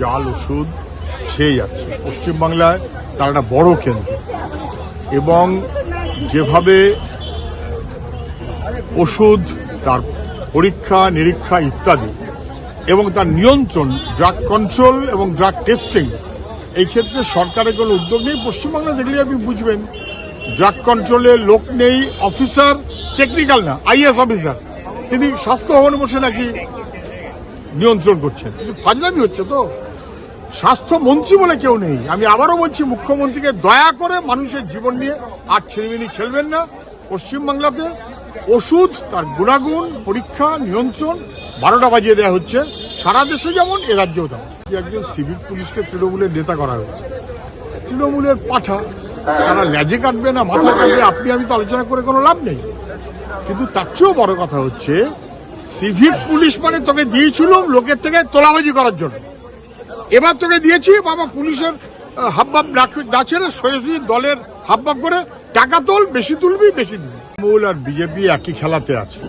জাল, ওষুধ ছেয়ে যাচ্ছে। পশ্চিমবাংলায় তার একটা বড় কেন্দ্র। এবং যেভাবে ওষুধ, তার পরীক্ষা, নিরীক্ষা ইত্যাদি, এবং তার নিয়ন্ত্রণ ড্রাগ কন্ট্রোল এবং ড্রাগ টেস্টিং এই ক্ষেত্রে সরকারের কোনো উদ্যোগ নেই। পশ্চিমবাংলা দেখলে আপনি বুঝবেন ড্রাগ কন্ট্রোলে লোক নেই অফিসার টেকনিক্যাল না আইএস অফিসার তিনি স্বাস্থ্য ভবনে বসে নাকি নিয়ন্ত্রণ করছেন। ফাজলামি হচ্ছে তো। স্বাস্থ্যমন্ত্রী বলে কেউ নেই। আমি আবারও বলছি, মুখ্যমন্ত্রীকে দয়া করে মানুষের জীবন নিয়ে আর ছেলেমেনি খেলবেন না। পশ্চিমবাংলাতে ওষুধ, তার গুণাগুণ, পরীক্ষা, নিয়ন্ত্রণ, বারোটা বাজিয়ে দেওয়া হচ্ছে। সারা দেশে যেমন, এ রাজ্যেও তেমন। একজন সিভিল পুলিশকে তৃণমূলের নেতা করা হয়েছে। তৃণমূলের পাঠা, তারা ল্যাজে কাটবে না, মাথা কাটবে, আপনি আমি তো আলোচনা করে কোনো লাভ নেই। কিন্তু তার চেয়েও বড় কথা হচ্ছে সিভিক পুলিশ মানে তোকে দিয়েছিল লোকের থেকে তোলাবাজি করার জন্য। এবার তোকে দিয়েছি, বাবা, পুলিশের হাবভাব না ছেড়ে সোজাসুজি দলের হাবভাব করে টাকা তোল, বেশি তুলবি, বেশি দিবি। আর বিজেপি একই খেলাতে আছে।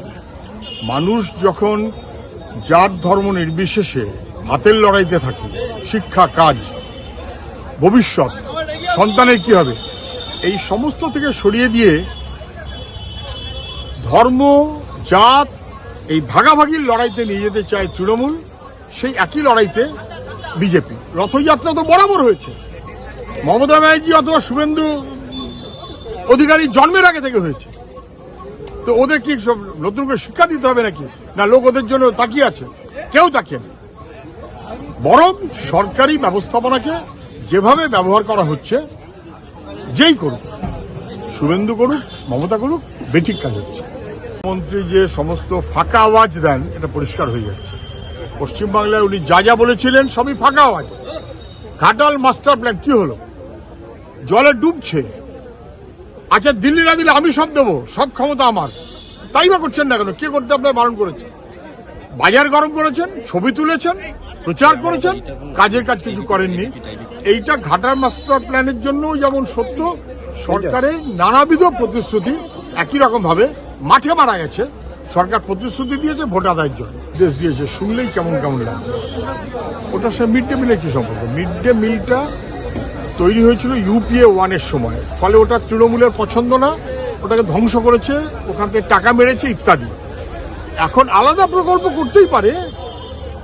মানুষ যখন জাত ধর্ম নির্বিশেষে হাতের লড়াইতে থাকে, শিক্ষা, কাজ, ভবিষ্যৎ, সন্তানের কি হবে? এই সমস্ত থেকে সরিয়ে দিয়ে ধর্ম, জাত, এই ভাগাভাগির লড়াইতে নিয়ে যেতে চায় তৃণমূল, সেই একই লড়াইতে বিজেপি। রথযাত্রা তো বরাবর হয়েছে। মমতা ব্যানার্জি অথবা শুভেন্দু অধিকারী জন্মের আগে থেকে হয়েছে। তো ওদের কি সব নতুন করে শিক্ষা দিতে হবে নাকি? না লোক ওদের জন্য তাকিয়ে আছে? কেউ তাকিয়ে নেই। বরং সরকারি ব্যবস্থাপনাকে যেভাবে ব্যবহার করা হচ্ছে, যেই করুক, শুভেন্দু করুক, মমতা করুক, বেঠিক কাজ হচ্ছে। মন্ত্রী যে সমস্ত ফাঁকা আওয়াজ দেন, এটা পরিষ্কার হয়ে যাচ্ছে। পশ্চিমবাংলায় উনি যা যা বলেছিলেন সবই ফাঁকা আওয়াজ ঘাটাল মাস্টার প্ল্যান কি হলো? জলে ডুবছে। আচ্ছা দিল্লি না দিলে আমি সব দেবো, সব ক্ষমতা আমার। তাই বা করছেন না কেন? কে করতে আপনার বারণ করেছে? বাজার গরম করেছেন, ছবি তুলেছেন, প্রচার করেছেন, কাজের কাজ কিছু করেননি। এইটা ঘাটার মাস্টার প্ল্যানের জন্য যেমন সত্য, সরকারের নানাবিধ প্রতিশ্রুতি একই রকম ভাবে মাঠে মারা গেছে। সরকার প্রতিশ্রুতি দিয়েছে ভোট আদায়ের জন্য। দেশ দিয়েছে, শুনলেই কেমন কেমন লাগছে। ওটার সাথে মিড ডে মিলের কি সম্পর্ক? মিড ডে মিলটা তৈরি হয়েছিল ইউপিএ ওয়ানের সময়। ফলে ওটা তৃণমূলের পছন্দ না, ওটাকে ধ্বংস করেছে, ওখান থেকে টাকা মেরেছে ইত্যাদি। এখন আলাদা প্রকল্প করতেই পারে।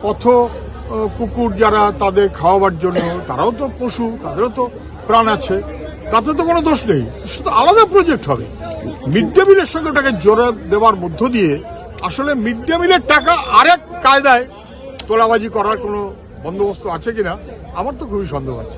পথ কুকুর যারা তাদের খাওয়াবার জন্য, তারাও তো পশু, তাদেরও তো প্রাণ আছে। তাতে তো কোনো দোষ নেই। শুধু আলাদা প্রজেক্ট হবে। মিড ডে মিলের সঙ্গে ওটাকে জোরে দেওয়ার মধ্য দিয়ে আসলে মিড ডে মিলের টাকা আরেক কায়দায় তোলাবাজি করার কোনো বন্দোবস্ত আছে কিনা, আমার তো খুবই সন্দেহ আছে।